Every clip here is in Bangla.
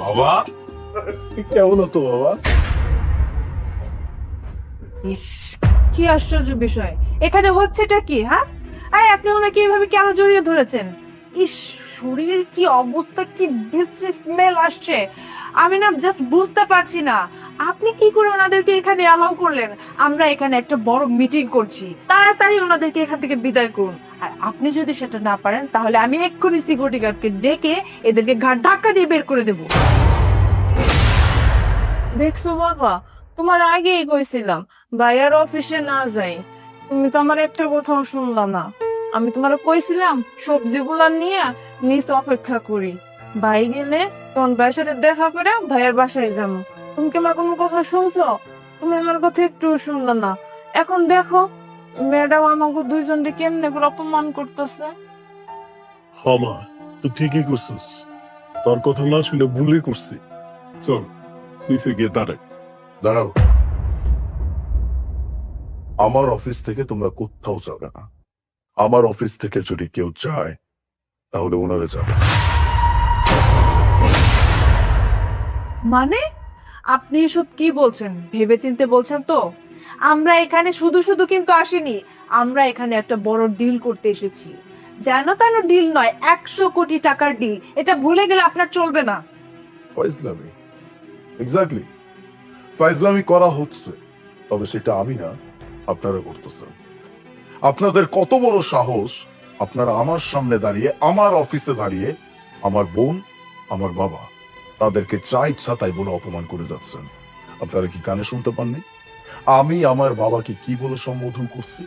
বাবা? কেমন তো বাবা? ইস কি আশ্চর্য বিষয়। এখানে হচ্ছেটা কি হ্যাঁ? আরে আপনি ওনাকে এইভাবে কেন জড়িয়ে ধরেছেন? ইস শরীরের কি অবস্থা কি বিশ্রী স্মেল আসছে। আমি না জাস্ট বুঝতে পারছি না। আপনি কি করে ওনাদেরকে এখানে অ্যালাউ করলেন? আমরা এখানে একটা বড় মিটিং করছি। তাড়াতাড়ি ওনাদেরকে এখান থেকে বিদায় করুন। আর আপনি যদি সেটা না পারেন, তাহলে আমি এক্ষুনি সিকিউরিটি গার্ডকে ডেকে এদেরকে ঘাট ধাক্কা দিয়ে বের করে দেবো। দেখছ বাবা, তোমার আগেই কইছিলাম ভাইয়ার অফিসে না যাই। তুমি তো আমার একটা কথাও শুনলা না। আমি তোমার কইছিলাম, সবজিগুলা নিয়ে নিচ অপেক্ষা করি। ভাই গেলে তখন ভাইয়ের সাথে দেখা করে ভাইয়ের বাসায় যাব। তুমি কি আমার কোনো কথা শুনছো? তুমি আমার কথা একটু শুনলা না। এখন দেখো ম্যাডাম আমাকে দুইজনকে কেমনে করে অপমান করতেছে? হমা তুই ঠিকই করছিস। তোর কথা না শুনে ভুলই করছি। চল নিচে গিয়ে দাঁড়াই দাঁড়াও। আমার অফিস থেকে তোমরা কোথাও যাবে না। আমার অফিস থেকে যদি কেউ যায় তাহলে ওনারা যাবে। মানে? আপনি এসব কি বলছেন? ভেবেচিন্তে বলছেন তো? আমরা এখানে শুধু শুধু কিন্তু আসিনি, আমরা এখানে একটা বড় ডিল করতে এসেছি। যেন তেন ডিল নয়, একশো কোটি টাকার ডিল এটা ভুলে গেলে আপনার চলবে না। এক্স্যাক্টলি করা হচ্ছে, তবে সেটা আমি না, আপনারা করতেছেন। আপনাদের কত বড় সাহস, আপনারা আমার সামনে দাঁড়িয়ে, আমার অফিসে দাঁড়িয়ে, আমার বোন, আমার বাবা, তাদেরকে চা ইচ্ছা তাই বলে অপমান করে যাচ্ছেন। আপনারা কি কানে শুনতে পাননি? আমি আমার বাবাকে কি বলে সম্বোধন করছি?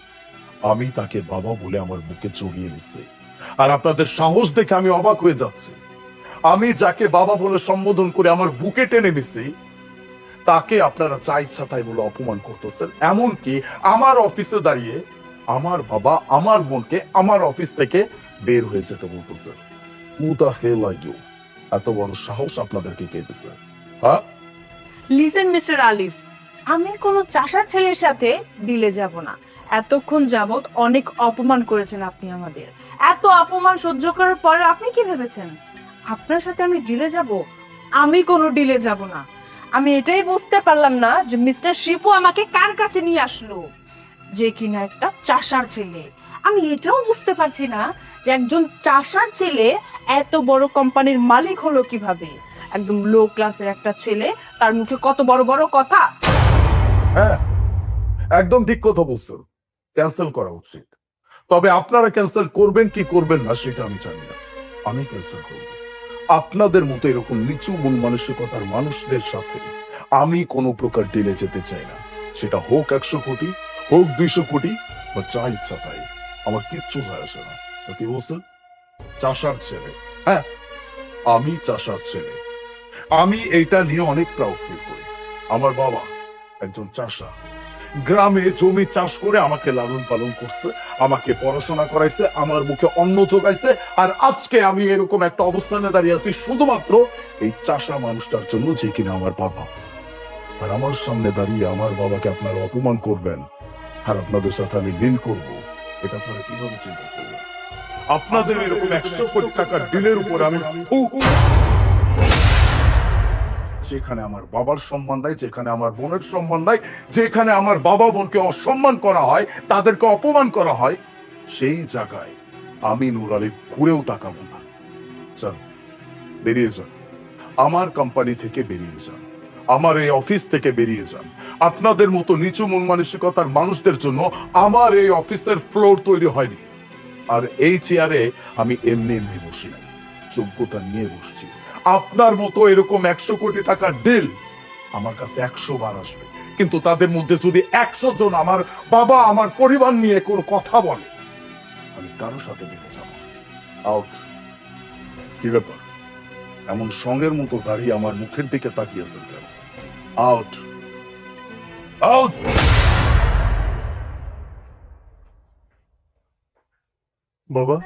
আমি তাকে বাবা বলে আমার বুকে জড়িয়ে নিচ্ছি আর আপনাদের সাহস দেখে আমি অবাক হয়ে যাচ্ছি। আমি যাকে বাবা বলে সম্বোধন করে আমার বুকে টেনে নিছি, তাকে আপনারা চা ইচ্ছা তাই বলে অপমান করতেছেন। এমনকি আমার অফিসে দাঁড়িয়ে আমার বাবা আমার বোনকে আমার অফিস থেকে বের হয়ে যেতে বলতেছে। Who the hell are you? এত বড় সাহস আপনাদেরকে কে দিছে? হ্যাঁ? লিসেন মিস্টার আলিফ আমি কোনো চাষার ছেলের সাথে ডিলে যাব না। এতক্ষণ যাবত অনেক অপমান করেছেন আপনি আমাদের। এত অপমান সহ্য করার পরে আপনি কি ভেবেছেন? আপনার সাথে আমি ডিলে যাব? আমি কোনো ডিলে যাব না। আমি এটাই বুঝতে পারলাম না যে মিস্টার শিপু আমাকে কার কাছে নিয়ে আসলো? যে কিনা একটা চাষার ছেলে। আমি এটাও বুঝতে পারছি না যে একজন চাষার ছেলে এত বড় কোম্পানির মালিক হলো কীভাবে? একদম লো ক্লাসের একটা ছেলে, তার মুখে কত বড় বড় কথা। হ্যাঁ একদম ঠিক কথা বলছেন। ক্যান্সেল করা উচিত। তবে আপনারা ক্যান্সেল করবেন কি করবেন না সেটা আমি জানি না। আমি ক্যান্সেল করব। আপনাদের মতো এরকম নিচু মন মানসিকতার মানুষদের সাথে আমি কোনো প্রকার ডিলে যেতে চাই না। সেটা হোক একশো কোটি, হোক দুইশো কোটি, বা যা ইচ্ছা তাই। আমার কিচ্ছু যায় আসে না। কি বলছেন? চাষার ছেলে। হ্যাঁ আমি চাষার ছেলে। আমি এইটা নিয়ে অনেক প্রাউড ফিল করি। আমার বাবা একজন চাষা। গ্রামে জমি চাষ করে আমাকে লালন পালন করছে, আমাকে পড়াশোনা করাইছে, আমার মুখে অন্ন যোগাইছে, আর আজকে আমি এরকম একটা অবস্থানে দাঁড়িয়ে আছি, শুধুমাত্র এই চাষা মানুষটার জন্য যে কিনা আমার বাবা। আর আমার সামনে দাঁড়িয়ে আমার বাবাকে আপনারা অপমান করবেন, আর আপনাদের সাথে আমি ডিল করব। এটা আপনারা কীভাবে চিন্তা করবেন? আপনাদের এরকম একশো কোটি টাকার ডিলের উপর আমি যেখানে আমার বাবার সম্মান দেয় যেখানে আমার বোনের সম্মান দেয় যেখানে আমার বাবা বোনকে অসম্মান করা হয়, তাদেরকে অপমান করা হয়, সেই জায়গায় আমি নুর আলিফ ঘুরেও তাকাবো না। চল, বেরিয়ে যান। আমার কোম্পানি থেকে বেরিয়ে যান। আমার এই অফিস থেকে বেরিয়ে যান। আপনাদের মতো নিচু মন মানসিকতার মানুষদের জন্য আমার এই অফিসের ফ্লোর তৈরি হয়নি। আর এই চেয়ারে আমি এমনি এমনি বসি নাই। যোগ্যতা নিয়ে বসছি। আপনার মতো এরকম একশো কোটি টাকার ডিল আমার কাছে একশো বার আসবে। কিন্তু তাদের মধ্যে যদি একশো জন আমার বাবা, আমার পরিবার নিয়ে কোনো কথা বলে, আমি কারও সাথে মিলে যাব আউট কি ব্যাপার? এমন সঙ্গের মতো দাঁড়িয়ে আমার মুখের দিকে তাকিয়েছেন কেন? আউট আউট বাবা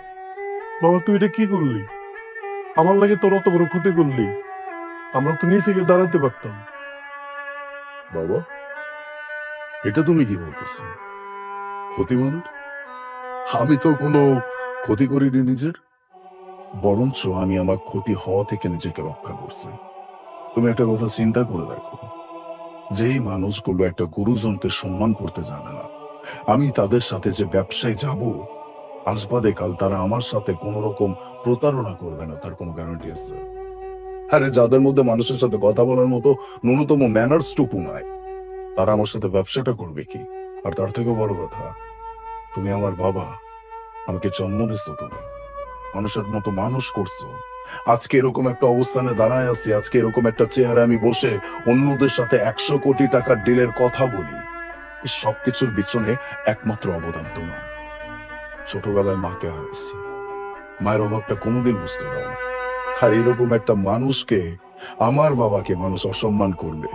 বাবা, তুই এটা কি করলি? আমার লাগে তোর অত বড় ক্ষতি করলি। আমরা তো নিচে গিয়ে দাঁড়াতে পারতাম। বাবা, এটা তুমি কি বলতেছ? ক্ষতি মানে? আমি তো কোনো ক্ষতি করিনি নিজের। বরঞ্চ আমি আমার ক্ষতি হওয়া থেকে নিজেকে রক্ষা করছি। তুমি একটা কথা চিন্তা করে দেখো। যেই মানুষগুলো একটা গুরুজনকে সম্মান করতে জানে না, আমি তাদের সাথে যে ব্যবসায় যাব আজবাদে কাল তারা আমার সাথে কোন রকম প্রতারণা করবে না, তার কোনো গ্যারান্টি আছে? আরে, যাদের মধ্যে মানুষের সাথে কথা বলার মতো ন্যূনতম ম্যানার্স টুকু নাই, তারা আমার সাথে ব্যবসাটা করবে কি? আর তার থেকে বড় কথা, তুমি আমার বাবা, আমাকে জন্ম দিচ্ছ তুমি, মানুষের মতো মানুষ করছ। আজকে এরকম একটা অবস্থানে দাঁড়ায় আছি, আজকে এরকম একটা চেয়ারে আমি বসে অন্যদের সাথে একশো কোটি টাকার ডিলের কথা বলি সবকিছুর পিছনে একমাত্র অবদান তোমার। ছোটবেলায় মাকে হারাইছি। মায়ের অভাবটা কোনোদিন বুঝতে পারো আর এরকম একটা মানুষকে, আমার বাবাকে মানুষ অসম্মান করবে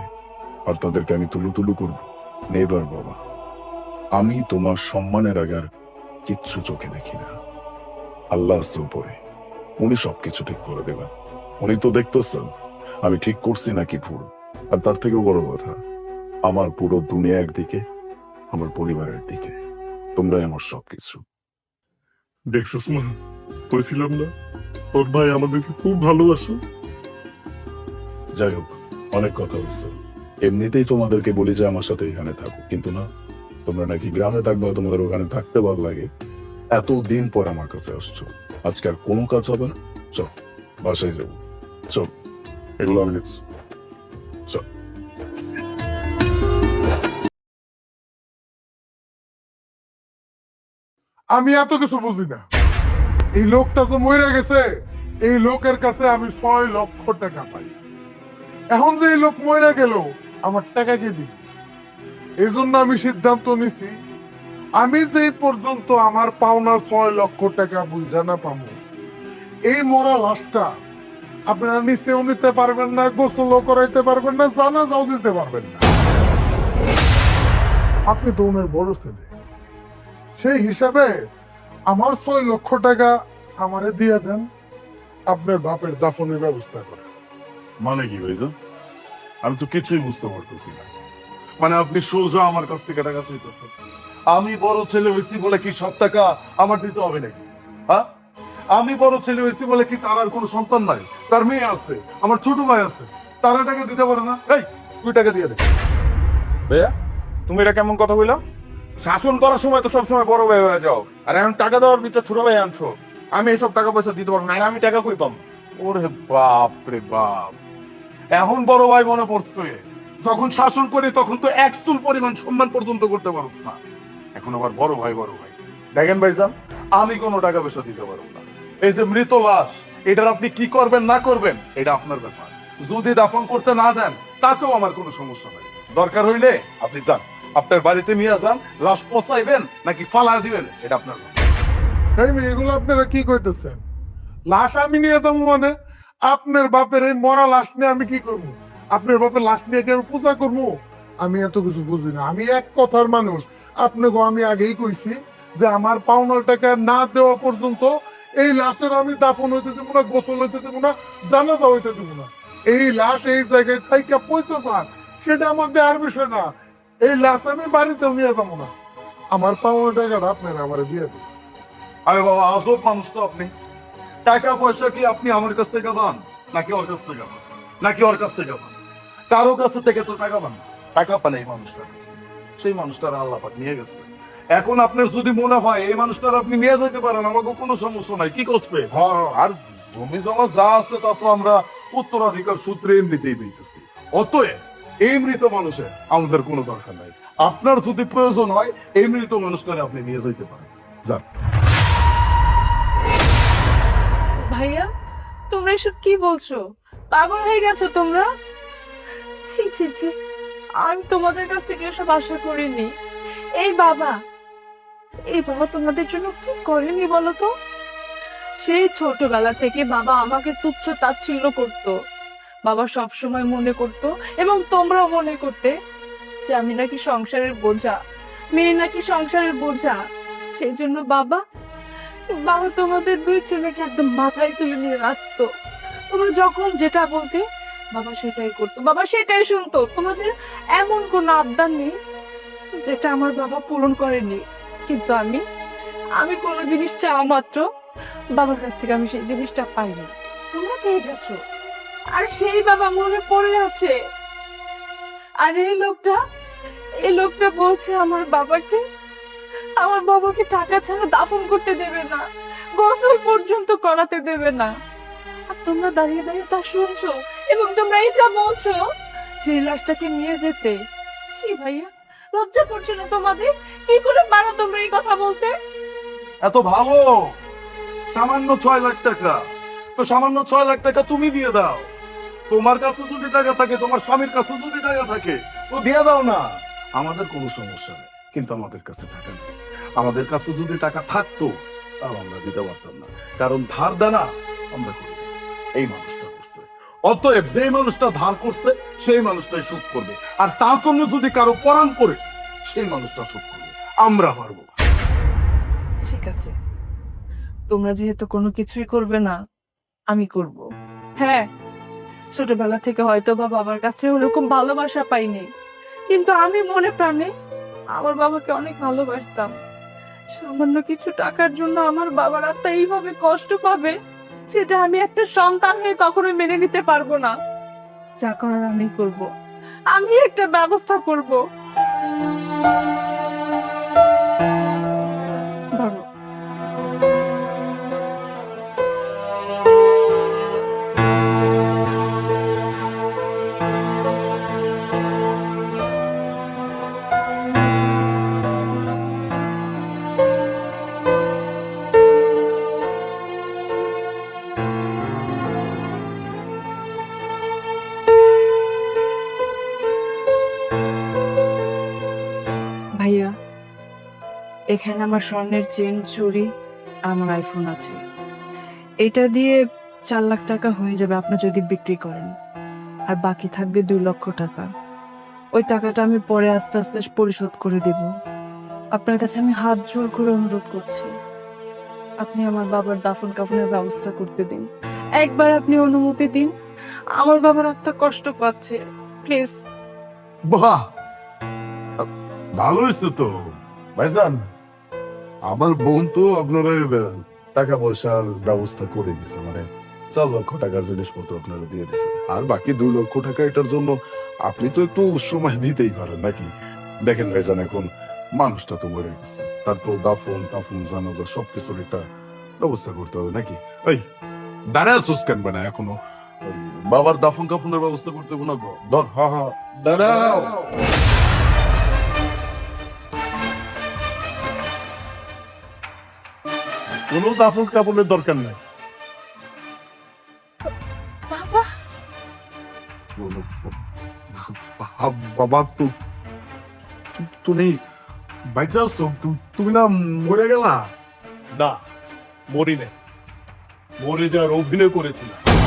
আর তাদেরকে আমি তুলু তুলু করব। নেবার বাবা, আমি তোমার সম্মানের আগে আর কিচ্ছু চোখে দেখি না। আল্লাহ আছে উপরে, উনি সবকিছু ঠিক করে দেবেন। উনি তো দেখতেছেন, আমি ঠিক করছি নাকি ভুল। আর তার থেকেও বড় কথা, আমার পুরো দুনিয়া একদিকে, আমার পরিবারের দিকে। তোমরাই আমার সবকিছু। দেখছিস মা বলছিলাম না, তোর ভাই আমাদেরকে খুব ভালোবাসে। যাই হোক অনেক কথা হচ্ছে এমনিতেই তোমাদেরকে বলি যে আমার সাথে এখানে থাকো। কিন্তু না, তোমরা নাকি গ্রামে থাকবে, তোমাদের ওখানে থাকতে ভালো লাগে। এত দিন পর আমার কাছে আসছো। আজকে আর কোনো কাজ হবে না? চল, বাসায় যাব। চল, এগুলো আমি নিচ্ছি। আমি এত কিছু বুঝি না। এই লোকটা যে মরে গেছে, এই লোকের কাছে আমি ছয় লক্ষ টাকা পাই। এখন যে এই লোক মরে গেল, আমার টাকা কে দিই এই জন্য আমি সিদ্ধান্ত নিছি, আমি যে পর্যন্ত আমার পাওনা ছয় লক্ষ টাকা বুঝা না পাবো, এই মরা লাশটা আপনারা নিচেও নিতে পারবেন না, গোসলও করাইতে পারবেন না, জানাজাও দিতে পারবেন না। আপনি তো ওনার বড় ছেলে। সেই হিসাবে আমার ছয় লক্ষ টাকা আমারে দিয়ে দেন আপনার বাপের দাফনের ব্যবস্থা করে মানে কি ভাইজান? আমি তো কিছুই বুঝতে পারতেছি না। মানে আপনি সোজা আমার কাছ থেকে টাকা চাইতেছেন। আমি বড় ছেলে হয়েছি বলে কি সব টাকা আমার দিতে হবে নাকি? হ্যাঁ? আমি বড় ছেলে হয়েছি বলে কি তার আর কোনো সন্তান নাই? তার মেয়ে আছে আমার ছোট ভাই আছে। তারা টাকা দিতে পারে না। এই তুই টাকা দিয়ে দে। ভাইয়া তুমি এটা কেমন কথা বলল? শাসন করার সময় তো সবসময় বড় ভাই হয়ে যাও। আর এখন টাকা দেওয়ার ভিতরে ছোট ভাই আনছো। আমি এসব টাকা পয়সা দিতে পারব না। আমি টাকা কই পাম ওরে বাপ রে বাপ। এখন বড় ভাই মনে পড়ছে, যখন শাসন করি তখন তো এক চুল পরিমাণ সম্মান পর্যন্ত করতে পারছ না। এখন আবার বড় ভাই বড় ভাই। দেখেন ভাই ভাইজান, আমি কোনো টাকা পয়সা দিতে পারব না। এই যে মৃত লাশ, এটার আপনি কি করবেন, না করবেন, এটা আপনার ব্যাপার। যদি দাফন করতে না দেন, তাতেও আমার কোনো সমস্যা নাই। দরকার হইলে আপনি যান। আপনার বাড়িতে নিয়ে যান, লাশ পচাইবেন নাকি ফালা দিবেন, এটা আপনার এগুলো আপনারা কি কইতেছেন? লাশ আমি নিয়ে যাব মানে? আপনার বাপের এই মরা লাশ নিয়ে আমি কি করব? আপনার বাপের লাশ নিয়ে কি আমি পূজা করব? আমি এত কিছু বুঝি না। আমি এক কথার মানুষ। আপনাকে আমি আগেই কইছি যে আমার পাওনার টাকা না দেওয়া পর্যন্ত এই লাশের আমি দাফন হইতে দেবো না, গোসল হইতে দেবো না, জানাজা হইতে দেবো না। এই লাশ এই জায়গায় থাইকা পয়সা পান সেটা আমার দেওয়ার বিষয় না। এই লাশ আমি বাড়িতেও নিয়ে যাব না। আমার পাওনার টাকাটা আপনারা আমার দিয়ে দেবেন আরে বাবা, আজব মানুষ তো আপনি। টাকা পয়সা কি আপনি আমার কাছ থেকে পান? নাকি ওর কাছ থেকে পান? নাকি ওর কাছ থেকে পান? কারও কাছ থেকে তো টাকা পান টাকা পান এই মানুষটার কাছে। সেই মানুষটার আল্লাহ পাক নিয়ে গেছে। এখন আপনার যদি মনে হয় এই মানুষটার আপনি নিয়ে যেতে পারেন, আমাকে কোনো সমস্যা নাই। কি করবে হ্যাঁ আর জমি জমা যা আছে তা তো আমরা উত্তরাধিকার সূত্রে এমনিতেই দিতেছি। অতএব এই মৃত মানুষের আমাদের কোনো দরকার নাই। আপনার যদি প্রয়োজন হয়, এই মৃত মানুষটারে আপনি নিয়ে যেতে পারেন। যান। ভাইয়া, তোমরা এসব কি বলছো? পাগল হয়ে গেছো তোমরা? ছি ছি ছি। আমি তোমাদের কাছ থেকে এসব আশা করিনি। এই বাবা এই বাবা তোমাদের জন্য কি করেনি বলো তো? সেই ছোটবেলা থেকে বাবা আমাকে তুচ্ছ তাচ্ছিল্য করত। বাবা সব সময় মনে করত এবং তোমরাও মনে করতে যে আমি নাকি সংসারের বোঝা, মেয়ে নাকি সংসারের বোঝা। সেই জন্য বাবা বাবা তোমাদের দুই ছেলেকে একদম মাথায় তুলে নিয়ে রাখতো তোমরা যখন যেটা বলতে, বাবা সেটাই করতো, বাবা সেটাই শুনতো। তোমাদের এমন কোন আবদার নেই যেটা আমার বাবা পূরণ করেনি। কিন্তু আমি আমি কোনো জিনিস চাওয়া মাত্র বাবার কাছ থেকে আমি সেই জিনিসটা পাইনি। তোমরা পেয়ে গেছো। আর সেই বাবা মনে পড়ে আছে। আর এই লোকটা এই লোকটা বলছে আমার বাবাকে আমার বাবাকে টাকা ছাড়া দাফন করতে দেবে না, গোসল পর্যন্ত করাতে দেবে না। আর তোমরা দাঁড়িয়ে দাঁড়িয়ে তা শুনছো এবং তোমরা এটা বলছো যে লাশটাকে নিয়ে যেতে। কি ভাইয়া, লজ্জা করছে না তোমাদের? কি করে পারো তোমরা এই কথা বলতে? এত ভালো? সামান্য ছয় লাখ টাকা। তো সামান্য ছয় লাখ টাকা তুমি দিয়ে দাও। তোমার কাছে যদি টাকা থাকে তোমার স্বামীর কাছে যদি টাকা থাকে তো দিয়ে দাও না। আমাদের কোনো সমস্যা নেই কিন্তু আমাদের কাছে টাকা নেই। আমাদের কাছে যদি টাকা থাকতো তাও আমরা দিতে পারতাম না। কারণ ধার দেনা আমরা করি এই মানুষটা করছে। অতএব যে মানুষটা ধার করছে সেই মানুষটাই সুদ করবে। আর তার জন্য যদি কারও পরাণ করে সেই মানুষটা সুদ করবে। আমরা পারব ঠিক আছে। তোমরা যেহেতু কোনো কিছুই করবে না আমি করব। হ্যাঁ ছোটবেলা থেকে হয়তো বা বাবার কাছে ওরকম ভালোবাসা পাইনি। কিন্তু আমি মনে প্রাণে আমার বাবাকে অনেক ভালোবাসতাম। সামান্য কিছু টাকার জন্য আমার বাবার আত্মা এইভাবে কষ্ট পাবে, সেটা আমি একটা সন্তান হয়ে কখনোই মেনে নিতে পারব না। যা করার আমি করব। আমি একটা ব্যবস্থা করব। এখানে আমার স্বর্ণের চেন চুরি আমার আইফোন আছে। এটা দিয়ে চার লাখ টাকা হয়ে যাবে আপনি যদি বিক্রি করেন। আর বাকি থাকবে দুই লক্ষ টাকা। ওই টাকাটা আমি পরে আস্তে আস্তে পরিশোধ করে দেব। আপনার কাছে আমি হাত জোর করে অনুরোধ করছি। আপনি আমার বাবার দাফন কাফনের ব্যবস্থা করতে দিন। একবার আপনি অনুমতি দিন। আমার বাবার আত্মা কষ্ট পাচ্ছে। প্লিজ। বাহ! ভালো হয়েছে তো। ভাইজান আমার বোন তো আপনারা টাকা পয়সার ব্যবস্থা করে দিছে মানে চার লক্ষ টাকার জিনিসপত্র আপনারা দিয়ে দিছে। আর বাকি দুই লক্ষ টাকা এটার জন্য আপনি তো একটু সময় দিতেই পারেন, নাকি? দেখেন ভাইজান, এখন মানুষটা তো মরে গেছে। তারপর দাফন, টাফন, জানাজা, সবকিছুর একটা ব্যবস্থা করতে হবে, নাকি? ওই দাঁড়া আছোস কেন না, এখনও? বাবার দাফন কাফনের ব্যবস্থা করতে হবে না ধর, হা হা। দাঁড়াও। কোনো দাফন কাপড়ের দরকার নাই। বাবা। বাবা তো তু- তুমি বাইচা তু- তুমি না মরে গেলা? না মরি নাই। মরে যাওয়ার অভিনয় করেছিলাম।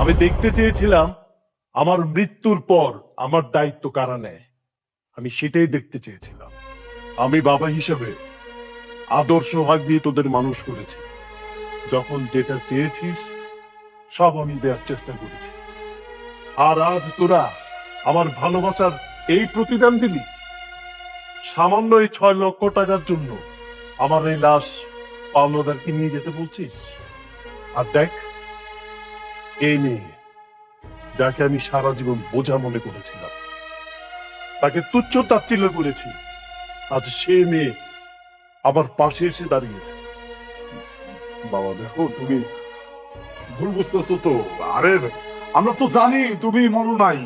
আমি দেখতে চেয়েছিলাম আমার মৃত্যুর পর আমার দায়িত্ব কারা নেয়? আমি সেটাই দেখতে চেয়েছিলাম। আমি বাবা হিসেবে আদর্শ ভাগ দিয়ে তোদের মানুষ করেছি। যখন যেটা চেয়েছিস, সব আমি দেওয়ার চেষ্টা করেছি। আর আজ তোরা আমার ভালোবাসার এই প্রতিদান দিলি। সামান্য এই ছয় লক্ষ টাকার জন্য আমার এই লাশ পাওনাদারকে নিয়ে যেতে বলছিস? আর দেখ, এই মেয়ে যাকে আমি সারা জীবন বোঝা মনে করেছিলাম, তাকে তুচ্ছ তাচ্ছিল্য করেছি। আজ সে মেয়ে আমার পাশে এসে দাঁড়িয়েছে। বাবা দেখো তুমি ভুল বুঝতেছো তো। আরে আমরা তো জানি তুমি মরো নাই।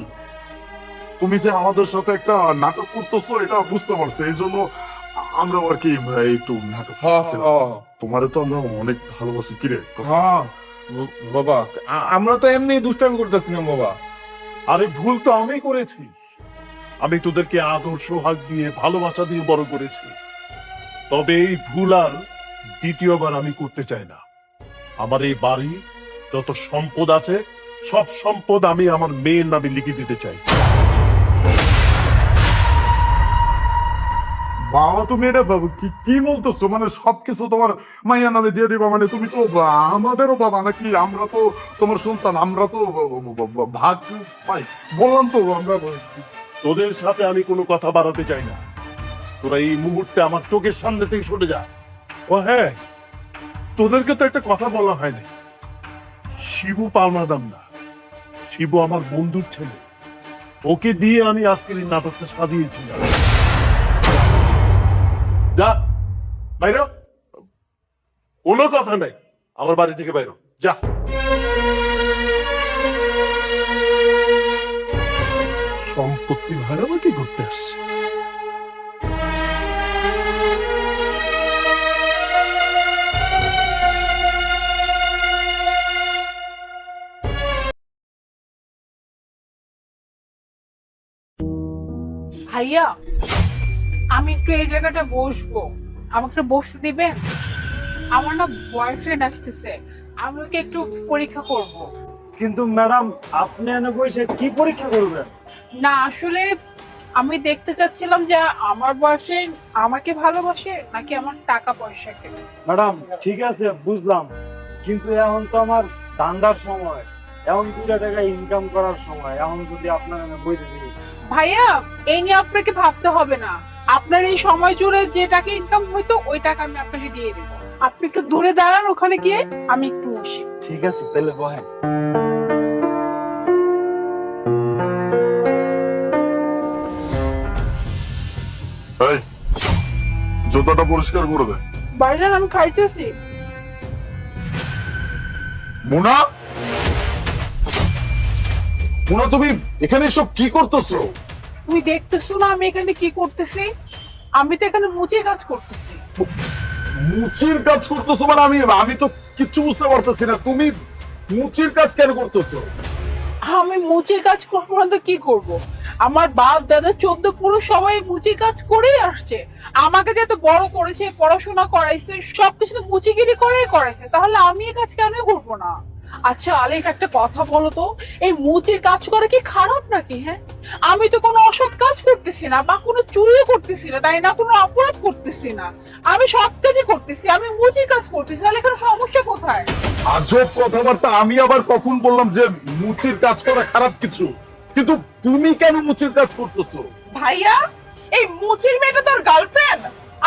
তুমি যে আমাদের সাথে একটা নাটক করতেছো এটা বুঝতে পারছি। এই জন্য আমরা আর কি একটু নাটক করছিলাম। তোমারে তো আমরা অনেক ভালোবাসি। কিরে হ্যাঁ বাবা আমরা তো এমনি দুষ্টামি করতেছিলাম বাবা। আরে ভুল তো আমি করেছি। আমি তোদেরকে আদর্শ হাক দিয়ে ভালোবাসা দিয়ে বড় করেছি। তবে এই ভুল আর দ্বিতীয়বার আমি করতে চাই না। আমার এই বাড়ি যত সম্পদ আছে সব সম্পদ আমি আমার মেয়ের নামে লিখে দিতে চাই। বাবা তুমি এটা বাবা কি কি বলতেছো? মানে সবকিছু তোমার মাইয়া নামে দিয়ে দিবা মানে তুমি তো আমাদেরও বাবা নাকি? আমরা তো তোমার সন্তান আমরা তো ভাগ পাই। বললাম তো আমরা তোদের সাথে আমি কোনো কথা বাড়াতে চাই না। তোরা এই মুহূর্তে আমার চোখের সামনে থেকে সরে যা। ও হ্যাঁ তোদেরকে তো একটা কথা বলা হয়নি। শিবু পাওনা দাম না। শিবু আমার বন্ধুর ছেলে। ওকে দিয়ে আমি আজকের এই নাটকটা সাজিয়েছিলাম। যা, বাইর কোনো কথা নাই। আমার বাড়ি থেকে বাইর যা। সম্পত্তি ভাগাভাগি করতে আসছে। ভাইয়া আমি একটু এই জায়গাটা বসবো। আমাকে বসতে দিবেন? আমার না বয়ফ্রেন্ড আসতেছে। আমি ওকে একটু পরীক্ষা করব। কিন্তু ম্যাডাম আপনি এনে বসে কি পরীক্ষা করবেন? না আসলে আমি দেখতে চাচ্ছিলাম যে আমার বয়ফ্রেন্ড আমাকে ভালোবাসে নাকি আমার টাকা পয়সাকে ম্যাডাম ঠিক আছে বুঝলাম। কিন্তু এখন তো আমার ধান্দার সময়। এখন দুটা টাকা ইনকাম করার সময়। এখন যদি আপনার এনে বইতে দিই ভাইয়া এই নিয়ে আপনাকে ভাবতে হবে না। আপনার এই সময় জুড়ে যে টাকা ইনকাম হইতো ওই টাকা আমি আপনাকে দিয়ে দেবো। আপনি একটু দূরে দাঁড়ান ওখানে গিয়ে আমি একটু বসি। ঠিক আছে তাহলে বহেন জুতাটা পরিষ্কার করে দে। ভাইজান আমি খাইতেছি। মুনা? মুনা তুমি এখানে সব কি করতেছো? তুমি দেখতেছো না আমি এখানে কি করতেছি? আমি তো এখানে মুচির কাজ করতেছি। মুচির কাজ করতেছো মানে আমি আমি তো কিচ্ছু বুঝতে পারতেছি না। তুমি মুচির কাজ কেন করতেছো? আমি মুচির কাজ করব না তো কি করব। আমার বাপ দাদা চোদ্দ পুরো সবাই মুচির কাজ করেই আসছে। আমাকে যে এত বড় করেছে পড়াশোনা করাইছে সবকিছু তো মুচিগিরি করেই করেছে তাহলে আমি এই কাজ কেন করব না? আচ্ছা আলিফ একটা কথা বলো তো। এই মুচির কাজ করা কি খারাপ নাকি হ্যাঁ? আমি তো কোনো অসৎ কাজ করতেছি না বা কোনো চুরিও করতেছি না তাই না? কোনো অপরাধ করতেছি না। আমি সৎ কাজই করতেছি আমি মুচির কাজ করতেছি তাহলে এখানে সমস্যা কোথায়? আজব কথাবার্তা আমি আবার কখন বললাম যে মুচির কাজ করা খারাপ কিছু? কিন্তু তুমি কেন মুচির কাজ করতেছো? ভাইয়া এই মুচির মেয়েটা তোর গার্লফ্রেন্ড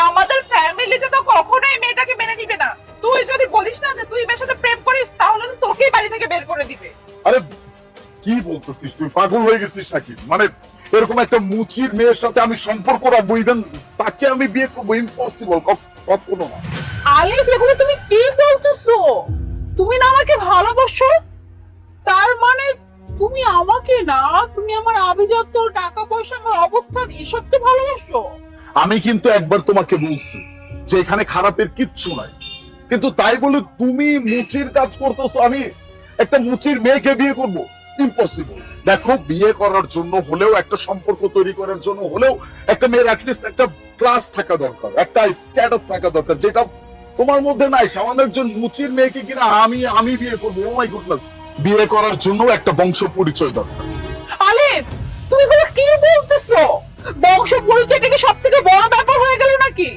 আমাদের ফ্যামিলিতে তো কখনোই মেয়েটাকে মেনে নিবে না। তুই যদি বলিস না যে তুই মেয়ের সাথে প্রেম করিস তাহলে তো তোকেই বাড়ি থেকে বের করে দিবে। আরে কি বলতেছিস তুই? পাগল হয়ে গেছিস নাকি? মানে এরকম একটা মুচির মেয়ের সাথে আমি সম্পর্ক রাখব ইভেন তাকে আমি বিয়ে করব ইম্পসিবল কখনো না। আলিফ এগুলো তুমি কি বলতেছো? তুমি না আমাকে ভালোবাসো? তার মানে তুমি আমাকে না তুমি আমার আভিজাত্য টাকা পয়সা আমার অবস্থান এসব তো ভালোবাসো? আমি কিন্তু একবার তোমাকে বলছি যে এখানে খারাপের কিচ্ছু নাই। কিন্তু তাই বলে তুমি মুচির কাজ করতেছো, আমি একটা মুচির মেয়েকে বিয়ে করব। ইম্পসিবল দেখো, বিয়ে করার জন্য হলেও, একটা সম্পর্ক তৈরি করার জন্য হলেও একটা মেয়ের অ্যাটলিস্ট একটা ক্লাস থাকা দরকার, একটা স্ট্যাটাস থাকা দরকার, যেটা তোমার মধ্যে নাই। সামান্য একজন মুচির মেয়েকে কিনা আমি আমি বিয়ে করব। ও মাই গুডনেস বিয়ে করার জন্য একটা বংশ পরিচয় দরকার। আলিফ! তুমি এগুলো কি বলতেছো? বংশ পরিচয়টা কি সব থেকে বড় ব্যাপার হয়ে গেল নাকি?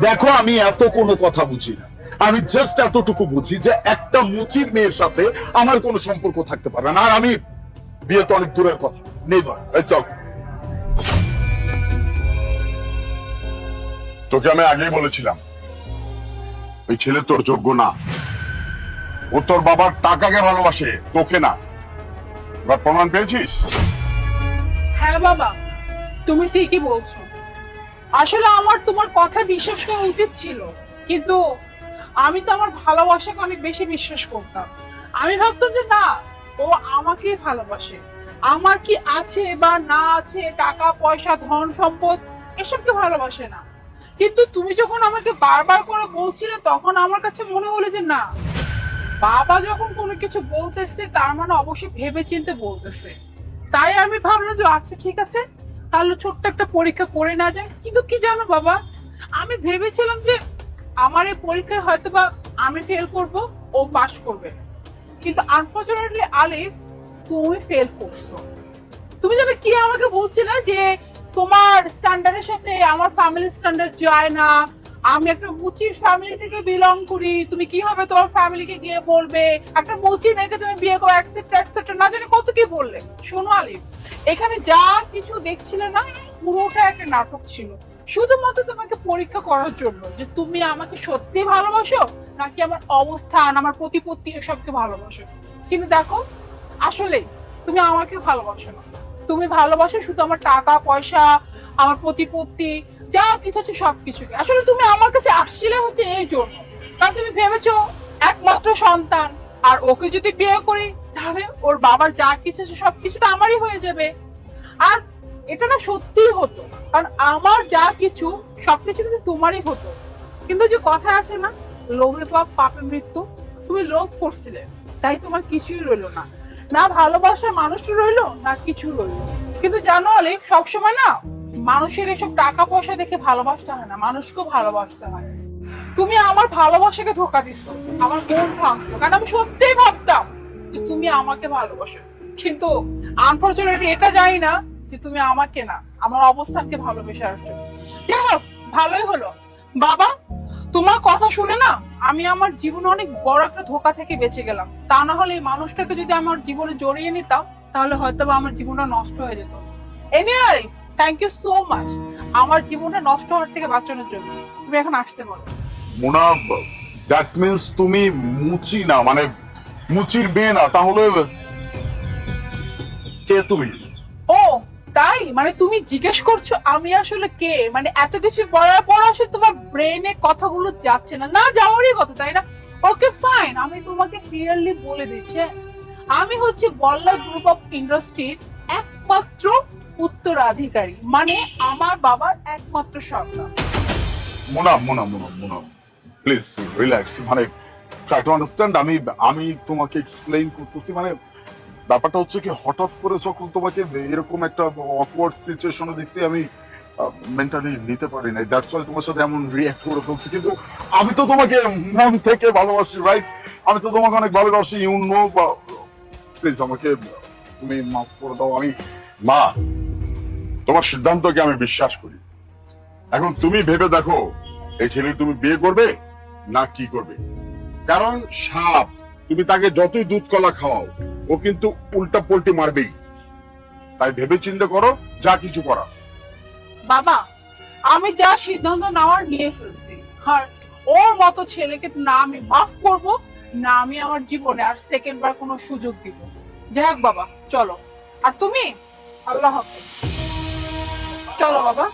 দেখো, আমি এত কোনো কথা বুঝি না। আমি জাস্ট এতটুকু বুঝি যে একটা মুচির মেয়ের সাথে আমার কোনো সম্পর্ক থাকতে পারে না। আর আমি, বিয়ে তো অনেক দূরের কথা। তোকে আমি আগেই বলেছিলাম ওই ছেলে তোর যোগ্য না। ও তোর বাবার টাকাকে ভালোবাসে, তোকে না। এবার প্রমাণ পেয়েছিস? হ্যাঁ বাবা, তুমি ঠিকই বলছো। আসলে আমার তোমার কথা বিশ্বাস করা উচিত ছিল, কিন্তু আমি তো আমার ভালোবাসাকে অনেক বেশি বিশ্বাস করতাম। আমি ভাবতাম যে না, ও আমাকেই ভালোবাসে। আমার কি আছে বা না আছে, টাকা, পয়সা, ধন, সম্পদ, এসবকে ভালোবাসে না। কিন্তু তুমি যখন আমাকে বারবার করে বলছিলে, তখন আমার কাছে মনে হলো যে না, বাবা যখন কোনো কিছু বলতেছে, তার মানে অবশ্যই ভেবে চিন্তে বলতেছে। তাই আমি ভাবলাম যে আচ্ছা ঠিক আছে। তাহলে ছোট্ট একটা পরীক্ষা করে না যায় কিন্তু কি জানো বাবা, আমি ভেবেছিলাম যে, আমার এই পরীক্ষায় হয়তো বা আমি ফেল করব, ও পাশ করবে। কিন্তু আনফর্চুনেটলি আলিফ, তুমি ফেল করছ। তুমি যেন কি আমাকে বলছিলে যে, তোমার স্ট্যান্ডার্ডের সাথে আমার ফ্যামিলি স্ট্যান্ডার্ড যায় না আমি একটা মুচির ফ্যামিলি থেকে বিলং করি, তুমি কি হবে তোমার ফ্যামিলিকে গিয়ে বলবে? একটা মুচি মেয়েকে তুমি বিয়ে করো অ্যাকসেপ্ট অ্যাকসেপ্ট না জানি কত কি বললে। শোনো আলিফ, এখানে যা কিছু দেখছিলে না, পুরোটা একটা নাটক ছিল। শুধুমাত্র তোমাকে পরীক্ষা করার জন্য যে তুমি আমাকে সত্যি ভালোবাসো, নাকি আমার অবস্থান, আমার প্রতিপত্তি এসবকে ভালোবাসো। কিন্তু দেখো, আসলে তুমি আমাকে ভালোবাসো না। তুমি ভালোবাসো শুধু আমার টাকা, পয়সা, আমার প্রতিপত্তি যা কিছু আছে আসলে তুমি আমার কাছে আসছিলে হচ্ছে এই জন্য। কারণ তুমি একমাত্র সন্তান, আর ওকে যদি বিয়ে করি, তাহলে ওর বাবার যা কিছু আছে সবকিছু তো আমারই হয়ে যাবে। আর এটা না সত্যিই হতো, কারণ আমার যা কিছু, সবকিছু কিন্তু তোমারই হতো। কিন্তু যে কথা আছে না, লোভে পাপ, পাপে মৃত্যু, তুমি লোভ করছিলে। তাই তোমার কিছুই রইল না। না ভালোবাসার মানুষ রইল, না কিছু রইল। কিন্তু জানো অলিক সবসময় না মানুষের এসব টাকা পয়সা দেখে ভালোবাসতে হয় না, মানুষকেও ভালোবাসতে হয়। তুমি আমার ভালোবাসাকে ধোকা দিচ্ছ, আমার মন ভাঙছো, কারণ আমি সত্যিই ভাবতাম যে তুমি আমাকে ভালোবাসো। কিন্তু আনফর্চুনেটলি এটা জানি না যে তুমি আমাকে না, আমার অবস্থানকে ভালোবেসে আসছো। যাই হোক, ভালোই হলো। বাবা, তোমার কথা শুনে না আমি আমার জীবনে অনেক বড় একটা ধোকা থেকে বেঁচে গেলাম। তা না হলে এই মানুষটাকে যদি আমার জীবনে জড়িয়ে নিতাম, তাহলে হয়তো আমার জীবনটা নষ্ট হয়ে যেত। Anyway thank you so much আমার জীবনটা নষ্ট হওয়ার থেকে বাঁচানোর জন্য। তুমি এখন আসতে পারো। মোনা দ্যাট মিন্স তুমি মুচি না মানে মুচির মেয়ে না তাহলে কে তুমি? ও তাই? মানে তুমি জিজ্ঞেস করছ আমি আসলে কে? মানে এত কিছু বলার পর আসলে তোমার ব্রেনে কথাগুলো যাচ্ছে না। না যাওয়ারই কথা তাই না? ওকে ফাইন আমি তোমাকে ক্লিয়ারলি বলে দিচ্ছি হ্যাঁ। আমি হচ্ছে বল্লা গ্রুপ অফ ইন্ডাস্ট্রির একমাত্র উত্তরাধিকারী। মানে আমার বাবার একমাত্র সন্তান। মোনা মোনা মোনা মোনা প্লিজ রিল্যাক্স মানে ট্রাই টু আন্ডারস্ট্যান্ড আমি আমি তোমাকে এক্সপ্লেইন করতেছি। মানে ব্যাপারটা হচ্ছে কি, হঠাৎ করে যখন তোমাকে এরকম একটা অকওয়ার্ড সিচুয়েশনে দেখছি, আমি মেন্টালি নিতে পারি না দ্যাটস ওয়াই তোমার সাথে এমন রিঅ্যাক্ট করে ফেলছি। কিন্তু আমি তো তোমাকে মন থেকে ভালোবাসি রাইট আমি তো তোমাকে অনেক ভালোবাসি ইউ নো প্লিজ আমাকে, তুমি মাফ করে দাও। আমি, মা তোমার সিদ্ধান্তকে আমি বিশ্বাস করি। এখন তুমি ভেবে দেখো, এই ছেলে তুমি বিয়ে করবে না কি করবে। কারণ সাপ, তুমি তাকে যতই দুধ কলা খাওয়াও, ও কিন্তু উল্টা পল্টি মারবেই। তাই ভেবে চিন্তা করো, যা কিছু করা বাবা, আমি যা সিদ্ধান্ত নেওয়ার নিয়ে ফেলছি, আর ওর মতো ছেলেকে না আমি মাফ করব, না আমি আমার জীবনে আর সেকেন্ড বার কোনো সুযোগ দিব। যাই হোক বাবা, চলো। আর তুমি? আল্লাহ হাফেজ। চলো বাবা।